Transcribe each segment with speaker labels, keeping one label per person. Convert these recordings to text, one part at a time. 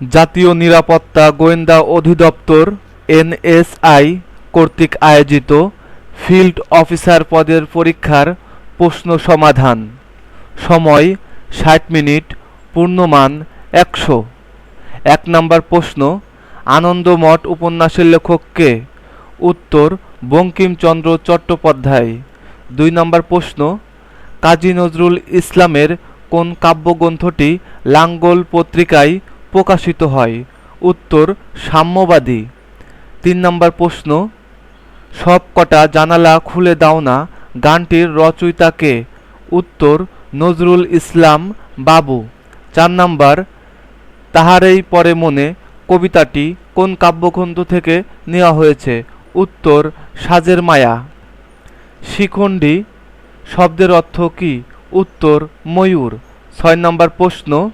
Speaker 1: জাতীয় নিরাপত্তা গোয়েন্দা অধিদপ্তর এনএসআই কর্তৃক আয়োজিত ফিল্ড অফিসার পদের পরীক্ষার প্রশ্ন সমাধান। সময় ষাট মিনিট, পূর্ণমান একশো। এক নম্বর প্রশ্ন, আনন্দমঠ উপন্যাসের লেখক কে? উত্তর, বঙ্কিমচন্দ্র চট্টোপাধ্যায়। দুই নম্বর প্রশ্ন, কাজী নজরুল ইসলামের কোন কাব্যগ্রন্থটি লাঙ্গল পত্রিকায় প্রকাশিত হয়। উত্তর, সাম্যবাদী। তিন নম্বর প্রশ্ন সব কটা জানালা খুলে দাও না, গানটির রচয়িতাকে উত্তর, নজরুল ইসলাম বাবু। চার নাম্বার, তাহারেই পরে মনে কবিতাটি কোন কাব্যগ্রন্থ থেকে নেওয়া হয়েছে? উত্তর, সাজের মায়া। শিখণ্ডী, শব্দের অর্থ কী? উত্তর, ময়ূর। ছয় নম্বর প্রশ্ন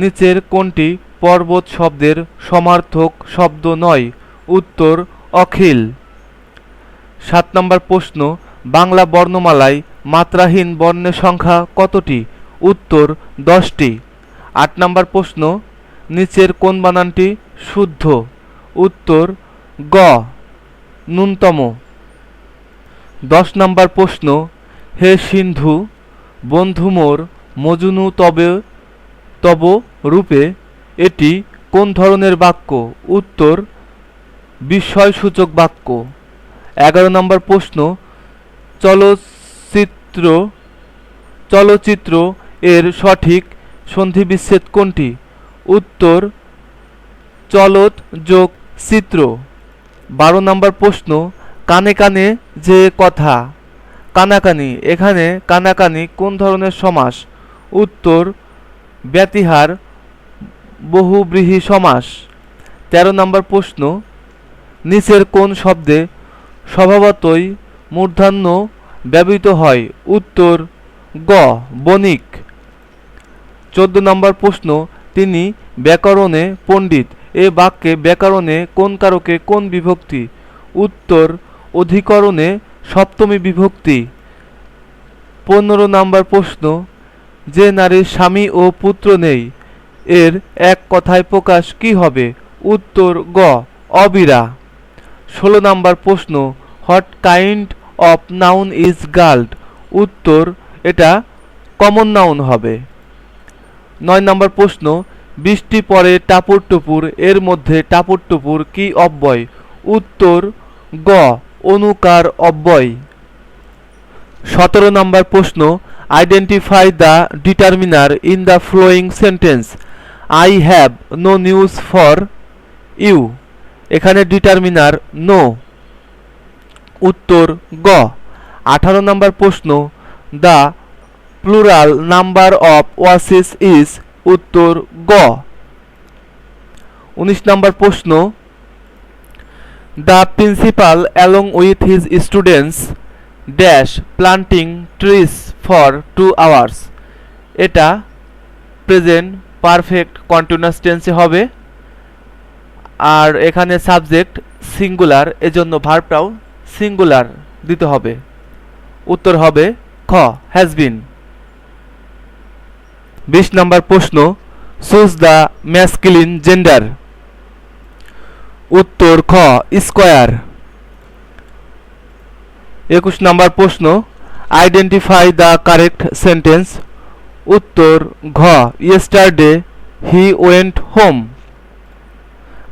Speaker 1: নিচের কোনটি পর্বত শব্দের সমার্থক শব্দ নয়? উত্তর, অখিল। সাত নম্বর প্রশ্ন, বাংলা বর্ণমালায় মাত্রাহীন বর্ণের সংখ্যা কতটি? উত্তর, দশটি। আট নম্বর প্রশ্ন, নিচের কোন বানানটি শুদ্ধ? উত্তর, গ, ন্যূনতম। দশ নম্বর প্রশ্ন, হে সিন্ধু, বন্ধু মোর মজুনু তবে তব রূপে এটি কোন ধরনের বাক্য? উত্তর বিস্ময়সূচক বাক্য। এগারো নম্বর প্রশ্ন, চলচ্চিত্র চলচ্চিত্র এর সঠিক সন্ধিবিচ্ছেদ কোনটি? উত্তর চলত যোগ চিত্র। বারো নম্বর প্রশ্ন, কানে কানে যে কথা? কানাকানি, এখানে কানাকানি কোন ধরনের সমাস? উত্তর ব্যতিহার বহুব্রীহি সমাস। তেরো নম্বর প্রশ্ন, নিচের কোন শব্দে স্বভাবতই মূর্ধান্য ব্যবহৃত হয়? উত্তর, গ, বণিক। চোদ্দ নম্বর প্রশ্ন, তিনি ব্যাকরণে পণ্ডিত। এ বাক্যে ব্যাকরণে কোন কারকে কোন বিভক্তি? উত্তর, অধিকরণে সপ্তমী বিভক্তি। পনেরো নম্বর প্রশ্ন যে নারীর স্বামী ও পুত্র নেই, এর এক কথায় প্রকাশ কি হবে? উত্তর, গ, অবিরা। ষোলো নম্বর প্রশ্ন, what kind of noun is girlhood? উত্তর, এটা কমন নাউন হবে। নয় নম্বর প্রশ্ন, বৃষ্টি পরে টাপুর টুপুর, এর মধ্যে টাপুর টুপুর কি অব্যয়? উত্তর, গ, অনুকার অব্যয়। সতেরো নম্বর প্রশ্ন identify the determiner in the following sentence I have no news for you এখানে ডিটারমিনার নো উত্তর গ। আঠারো নম্বর প্রশ্ন। The plural number of oasis is উত্তর গ। উনিশ নম্বর প্রশ্ন। The principal along with his students dash planting trees for two hours এটা প্রেজেন্ট পারফেক্ট কন্টিনিউয়াস টেন্সে হবে। আর এখানে সাবজেক্ট সিঙ্গুলার এজন্য ভার্বটাও সিঙ্গুলার দিতে হবে। উত্তর হবে খ হ্যাজ বিন বিশ নম্বর প্রশ্ন চুজ দ্য ম্যাসকিলিন জেন্ডার উত্তর খ স্কোয়ার একুশ নম্বর প্রশ্ন আইডেন্টিফাই দ্য কারেক্ট সেন্টেন্স উত্তর, ঘ ইয়েস্টারডে হি ওয়েন্ট হোম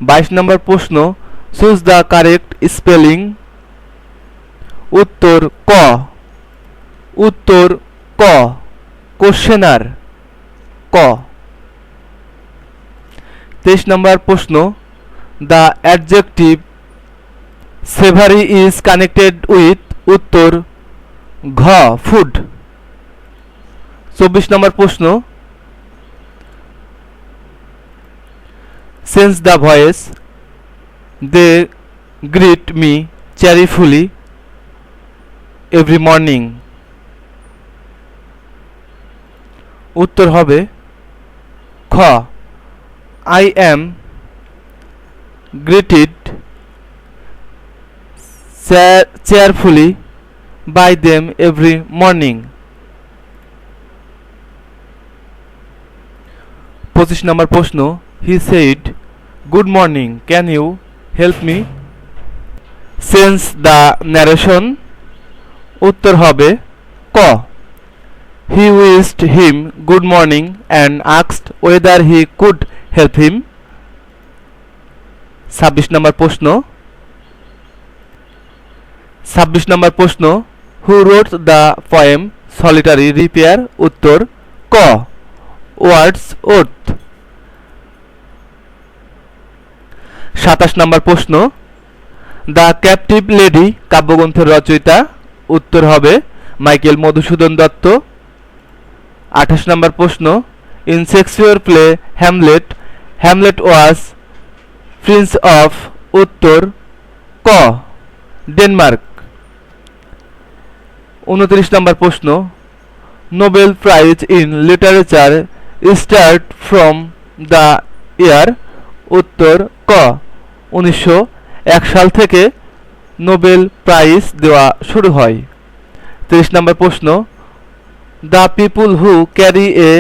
Speaker 1: বাইশ নম্বর প্রশ্ন চুজ দ্য কারেক্ট স্পেলিং উত্তর, ক। উত্তর, ক কোশ্চেনার ক। তেইশ নম্বর প্রশ্ন the adjective savoury is connected with উত্তর ঘ ফুড চব্বিশ নম্বর প্রশ্ন। Change the voice they greet me cheerfully every morning উত্তর হবে খ I am greeted cheerfully by them every morning পঁচিশ নম্বর প্রশ্ন he said good morning can you help me change the narration উত্তর হবে ক। He wished him good morning and আক্সড whether he could help him ছাব্বিশ নম্বর প্রশ্ন ছাব্বিশ নম্বর প্রশ্ন who wrote the poem solitary reaper উত্তর ক ওয়ার্ডস ওর্থ সাতাশ নম্বর প্রশ্ন দ্য ক্যাপটিভ লেডি কাব্যগ্রন্থের রচয়িতা? উত্তর হবে মাইকেল মধুসূদন দত্ত। আঠাশ নম্বর প্রশ্ন in Shakespeare play Hamlet Hamlet was prince of উত্তর ক ডেনমার্ক উনত্রিশ নম্বর প্রশ্ন। Nobel prize in literature start from the year উত্তর ক। উনিশশো এক সাল থেকে নোবেল প্রাইজ দেওয়া শুরু হয়। তিরিশ নম্বর প্রশ্ন। The people who carry a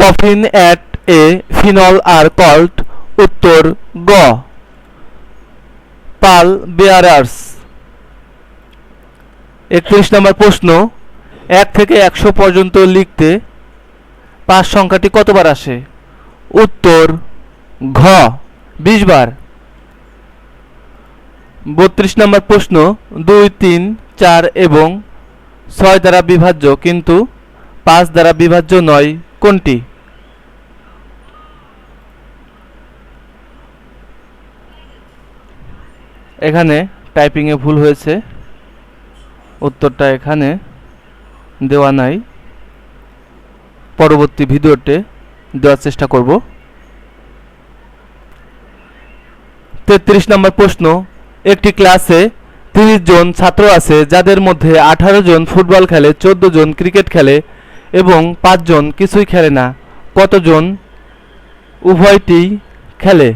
Speaker 1: coffin at a funeral are called উত্তর গ। পাল বেয়ারার্স একত্রিশ নম্বর প্রশ্ন, এক থেকে একশো পর্যন্ত লিখতে পাঁচ সংখ্যাটি কতবার আসে? উত্তর, ঘ, বিশ বার। বত্রিশ নম্বর প্রশ্ন, দুই, তিন, চার এবং ছয় দ্বারা বিভাজ্য, কিন্তু পাঁচ দ্বারা বিভাজ্য নয়, কোনটি? এখানে টাইপিংয়ে ভুল হয়েছে। উত্তরটা এখানে দেওয়া নাই। পরবর্তী ভিডিওতে দেওয়ার চেষ্টা করব। তেত্রিশ নম্বর প্রশ্ন, একটি ক্লাসে তিরিশ জন ছাত্র আছে, যাদের মধ্যে আঠারো জন ফুটবল খেলে, চোদ্দ জন ক্রিকেট খেলে এবং পাঁচজন কিছুই খেলে না। কতজন উভয়টি খেলে?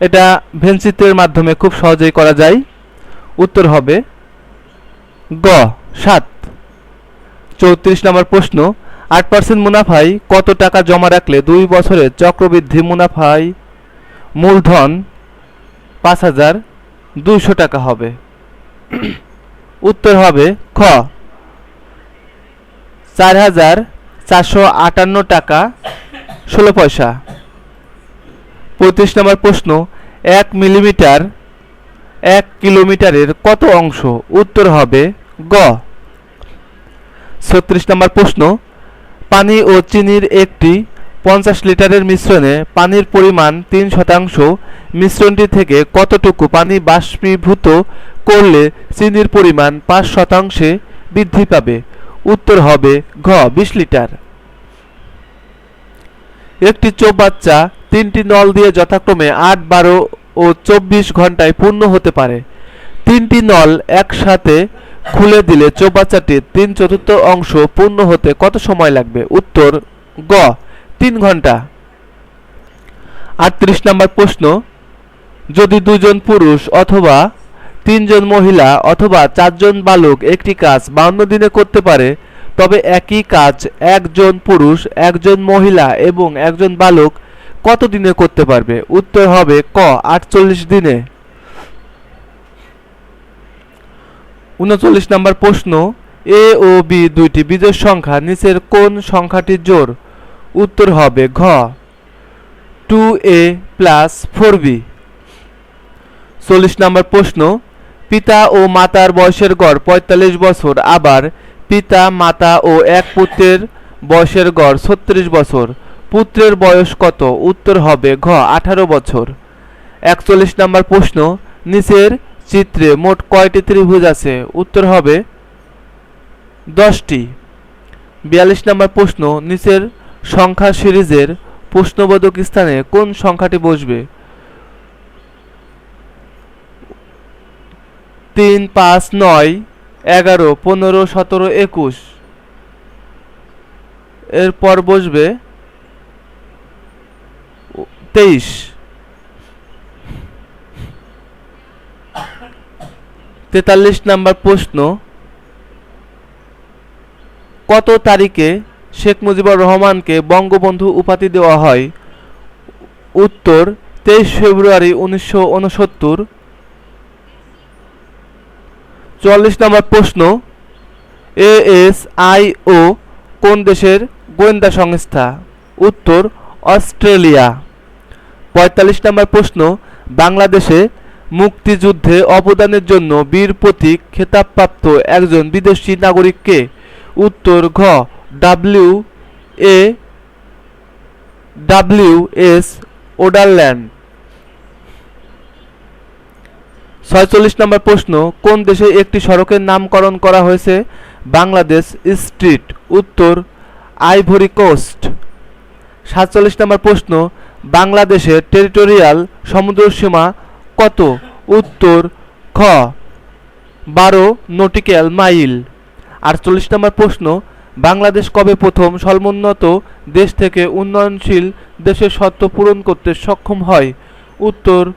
Speaker 1: এটা ভেনচিত্রের মাধ্যমে খুব সহজেই করা যায়। উত্তর হবে গ, সাত। চৌত্রিশ নম্বর প্রশ্ন, আট পার্সেন্ট মুনাফায় কত টাকা জমা রাখলে দুই বছরে চক্রবৃদ্ধি মুনাফায় মূলধন পাঁচ হাজার দুইশো টাকা হবে? উত্তর হবে খ, চার হাজার চারশো আটান্ন টাকা ষোলো পয়সা। পঁয়ত্রিশ নম্বর প্রশ্ন, এক মিলিমিটার, এক কিলোমিটারের কত অংশ? উত্তর হবে গ। ছত্রিশ নম্বর প্রশ্ন, পানি ও চিনির একটি পঞ্চাশ লিটারের মিশ্রণে পানির পরিমাণ তিন শতাংশ মিশ্রণটি থেকে কতটুকু পানি বাষ্পীভূত করলে চিনির পরিমাণ পাঁচ শতাংশে বৃদ্ধি পাবে? উত্তর হবে ঘ, বিশ লিটার। একটি চৌবাচ্চা তিনটি নল দিয়ে যথাক্রমে আট, বারো ও চব্বিশ ঘন্টায় পূর্ণ হতে পারে। তিনটি নল একসাথে খুলে দিলে চৌবাচ্চাটির তিন চতুর্থ অংশ পূর্ণ হতে কত সময় লাগবে? উত্তর, গ, তিন ঘণ্টা। আটত্রিশ নম্বর প্রশ্ন, যদি দুজন পুরুষ অথবা তিনজন মহিলা অথবা চারজন বালক একটি কাজ বাউন্ন দিনে করতে পারে, তবে একই কাজ একজন পুরুষ, একজন মহিলা এবং একজন বালক কত দিনে করতে পারবে? উত্তর হবে ক, আটচল্লিশ দিনে। উনচল্লিশ নম্বর প্রশ্ন, এ ও বি দুইটি বিজোড় সংখ্যা নিচের কোন সংখ্যাটি জোর উত্তর হবে ঘ। Two a plus four b. চল্লিশ নম্বর প্রশ্ন, পিতা ও মাতার বয়সের গড় পঁয়তাল্লিশ বছর, আবার পিতা, মাতা ও এক পুত্রের বয়সের গড় ছত্রিশ বছর, পুত্রের বয়স কত? উত্তর হবে ঘ, আঠারো বছর। একচল্লিশ নম্বর প্রশ্ন, নিচের চিত্রে মোট কয়টি ত্রিভুজ আছে? উত্তর হবে দশটি। বিয়াল্লিশ নম্বর প্রশ্ন, নিচের সংখ্যা সিরিজের প্রশ্নবোধক স্থানে কোন সংখ্যাটি বসবে? তিন, পাঁচ, নয়, এগারো, পনেরো, সতেরো, একুশ। এরপর বসবে তেইশ। তেতাল্লিশ নাম্বার প্রশ্ন, কত তারিখে শেখ মুজিবুর রহমানকে বঙ্গবন্ধু উপাধি দেওয়া হয়? উত্তর, তেইশ ফেব্রুয়ারি উনিশশো উনসত্তর। চুয়াল্লিশ নম্বর প্রশ্ন এ এস আই ও কোন দেশের গোয়েন্দা সংস্থা? উত্তর, অস্ট্রেলিয়া। পঁয়তাল্লিশ নম্বর প্রশ্ন, বাংলাদেশে মুক্তিযুদ্ধে অবদানের জন্য বীর প্রতীক খেতাবপ্রাপ্ত একজন বিদেশি নাগরিককে উত্তর ঘ W A W S Oderland ছয়চল্লিশ নম্বর প্রশ্ন, কোন দেশে একটি সড়কের নামকরণ করা হয়েছে? বাংলাদেশ স্ট্রিট। উত্তর আইভরি কোস্ট সাতচল্লিশ নম্বর প্রশ্ন, বাংলাদেশের টেরিটোরিয়াল সমুদ্রসীমা কত? উত্তর, খ। বারো নটিক্যাল মাইল। আটচল্লিশ নম্বর প্রশ্ন, বাংলাদেশ কবে প্রথম সমুন্নত দেশ থেকে উন্নয়নশীল দেশের শর্ত পূরণ করতে সক্ষম হয়? উত্তর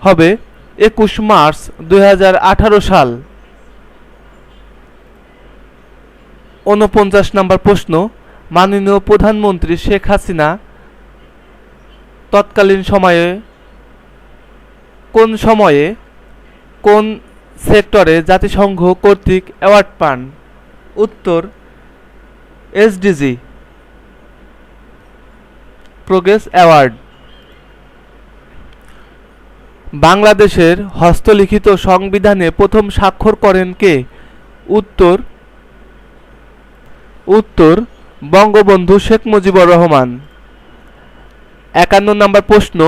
Speaker 1: হবে একুশ মার্চ দু হাজার আঠারো সাল। উনপঞ্চাশ নম্বর প্রশ্ন, মাননীয় প্রধানমন্ত্রী শেখ হাসিনা তৎকালীন সময়ে কোন সময়ে কোন সেক্টরে জাতিসংঘ কর্তৃক অ্যাওয়ার্ড পান? উত্তর এসডিজি প্রোগ্রেস অ্যাওয়ার্ড বাংলাদেশের হস্তলিখিত সংবিধানে প্রথম স্বাক্ষর করেন কে? উত্তর উত্তর, বঙ্গবন্ধু শেখ মুজিবুর রহমান। একান্ন নম্বর প্রশ্ন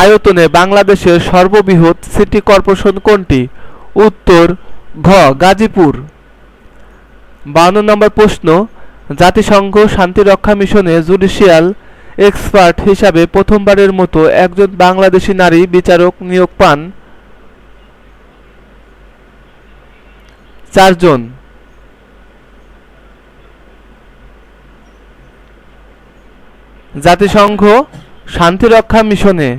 Speaker 1: আয়তনে বাংলাদেশের সর্ববৃহৎ সিটি কর্পোরেশন কোনটি? উত্তর, ঘ, গাজীপুর। বান্ন নম্বর প্রশ্ন, জাতিসংঘ শান্তিরক্ষা মিশনে জুডিশিয়াল এক্সপার্ট হিসাবে প্রথমবারের মতো একজন বাংলাদেশি নারী বিচারক নিয়োগ পান। চারজন। জাতিসংঘ শান্তিরক্ষা মিশনে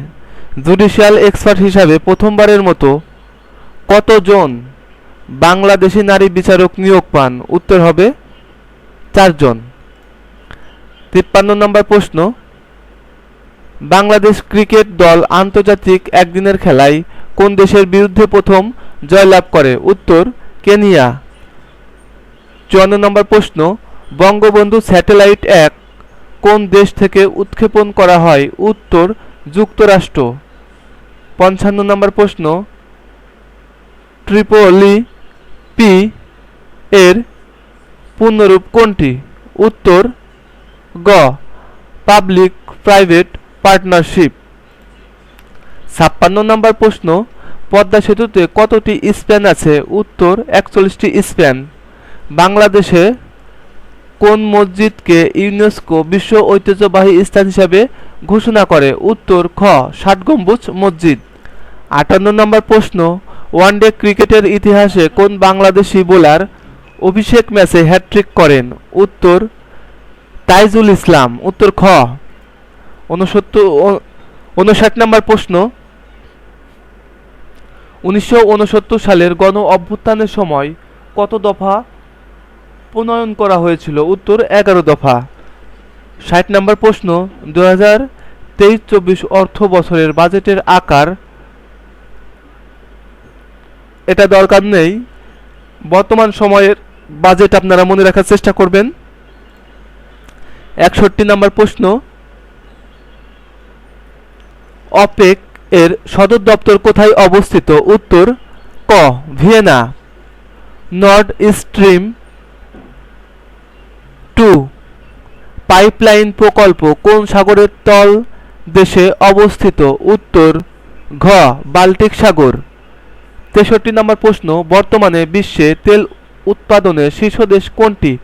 Speaker 1: জুডিশিয়াল এক্সপার্ট হিসাবে প্রথমবারের মতো কতজন বাংলাদেশি নারী বিচারক নিয়োগ পান? উত্তর হবে চারজন। তিপ্পান্ন নম্বর প্রশ্ন, বাংলাদেশ ক্রিকেট দল আন্তর্জাতিক একদিনের খেলায় কোন দেশের বিরুদ্ধে প্রথম জয়লাভ করে? উত্তর, কেনিয়া। চুয়ান্ন নম্বর প্রশ্ন, বঙ্গবন্ধু স্যাটেলাইট এক কোন দেশ থেকে উৎক্ষেপণ করা হয়? উত্তর যুক্তরাষ্ট্র। পঞ্চান্ন নম্বর প্রশ্ন। ট্রিপলি পি এর পূর্ণরূপ কোনটি? উত্তর, গ, পাবলিক প্রাইভেট পার্টনারশিপ। ছাপ্পান্ন নম্বর প্রশ্ন, পদ্মা সেতুতে কতটি স্প্যান আছে? উত্তর, একচল্লিশটি স্প্যান। বাংলাদেশে কোন মসজিদকে ইউনেস্কো বিশ্ব ঐতিহ্যবাহী স্থান হিসাবে ঘোষণা করে উত্তর খ, ষাট গম্বুজ মসজিদ। আটান্ন নম্বর প্রশ্ন ওয়ানডে ক্রিকেটের ইতিহাসে কোন বাংলাদেশি বোলার অভিষেক ম্যাচে হ্যাট্রিক করেন? উত্তর, তাইজুল ইসলাম। উত্তর খ। উনসত্তর উনষাট নম্বর প্রশ্ন, উনিশশো উনসত্তর সালের গণ অভ্যুত্থানের সময় কত দফা প্রণয়ন করা হয়েছিল? উত্তর, এগারো দফা। ষাট নম্বর প্রশ্ন দু হাজার তেইশ চব্বিশ অর্থ বছরের বাজেটের আকার। এটা দরকার নেই। বর্তমান সময়ের বাজেট আপনারা মনে রাখার চেষ্টা করবেন। একষট্টি নম্বর প্রশ্ন, অপেক এর সদর দপ্তর কোথায় অবস্থিত? উত্তর, ক, Vienna. Nord Stream two pipeline প্রকল্প কোন সাগরের তল দেশে অবস্থিত? উত্তর, ঘ, বাল্টিক সাগর। তেষট্টি নম্বর প্রশ্ন, বর্তমানে বিশ্বে তেল উৎপাদনের শীর্ষ দেশ কোনটি?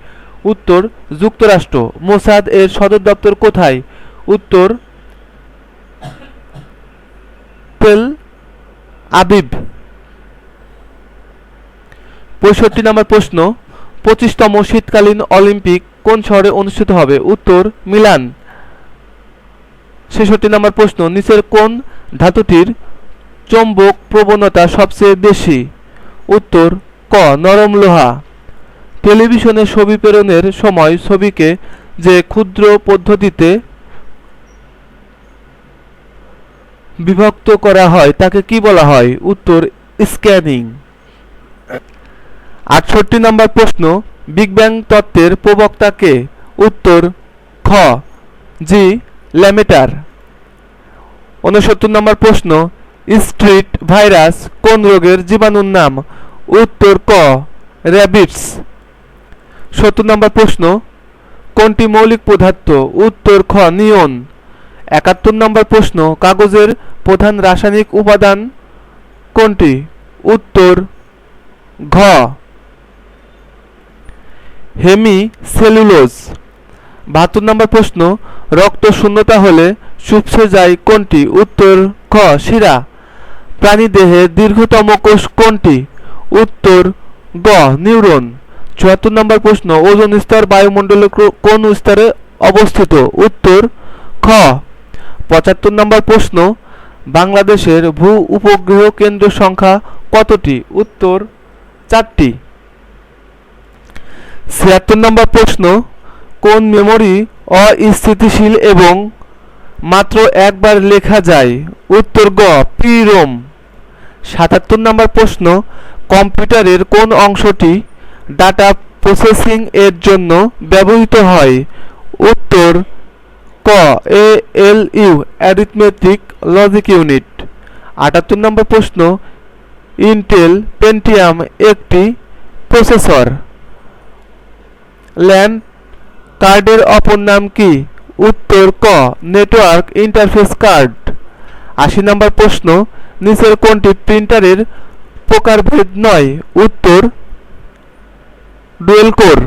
Speaker 1: উত্তর, যুক্তরাষ্ট্র। মোসাদ এর সদর দপ্তর কোথায়? উত্তর, তেল আবিব। পঁয়ষট্টি নম্বর প্রশ্ন, পঁচিশতম শীতকালীন অলিম্পিক কোন শহরে অনুষ্ঠিত হবে? উত্তর, মিলান। ছেষট্টি নম্বর প্রশ্ন, নিচের কোন ধাতুটির চৌম্বক প্রবণতা সবচেয়ে বেশি? উত্তর, ক, নরম লোহা। টেলিভিশনে ছবি প্রেরণের সময় ছবিকে যে ক্ষুদ্র পদ্ধতিতে বিভক্ত করা হয়, তাকে কি বলা হয়? উত্তর, স্ক্যানিং। আটষট্টি নম্বর প্রশ্ন বিগ ব্যাং তত্ত্বের প্রবক্তা কে উত্তর খ জি ল্যামেটার উনসত্তর নম্বর প্রশ্ন, স্ট্রিট ভাইরাস কোন রোগের জীবাণুর নাম? উত্তর ক, র্যাবিটস। সত্তর নম্বর প্রশ্ন, কোনটি মৌলিক পদার্থ? উত্তর খ, নিয়ন। একাত্তর নম্বর প্রশ্ন, কাগজের প্রধান রাসায়নিক উপাদান কোনটি? উত্তর ঘ। হেমি সেলুলোজ বাহাত্তর নম্বর প্রশ্ন, রক্ত শূন্যতা হলে শুপসে যায় কোনটি? উত্তর, খ, শিরা। প্রাণীদেহের দীর্ঘতম কোষ কোনটি? উত্তর, গ, নিউরন। চুয়াত্তর নম্বর প্রশ্ন, ওজন স্তর বায়ুমণ্ডলের কোন স্তরে অবস্থিত? উত্তর, খ। পঁচাত্তর নম্বর প্রশ্ন, বাংলাদেশের ভূ উপগ্রহ কেন্দ্র সংখ্যা কতটি? উত্তর, চারটি। ছিয়াত্তর নম্বর প্রশ্ন, কোন মেমরি অস্থিতিশীল এবং মাত্র একবার লেখা যায়? উত্তর গ পি রোম সাতাত্তর নম্বর প্রশ্ন, কম্পিউটারের কোন অংশটি ডাটা প্রসেসিং এর জন্য ব্যবহৃত হয়? উত্তর ক A L U arithmetic logic unit আটাত্তর নম্বর প্রশ্ন ইন্টেল পেন্টিয়াম একটি প্রসেসর ল্যান্ড কার্ডের অপর নাম কি? উত্তর, ক, নেটওয়ার্ক ইন্টারফেস কার্ড। আশি নম্বর প্রশ্ন, নিচের কোনটি প্রিন্টারের প্রকারভেদ নয়? উত্তর, ডুয়েল কোর।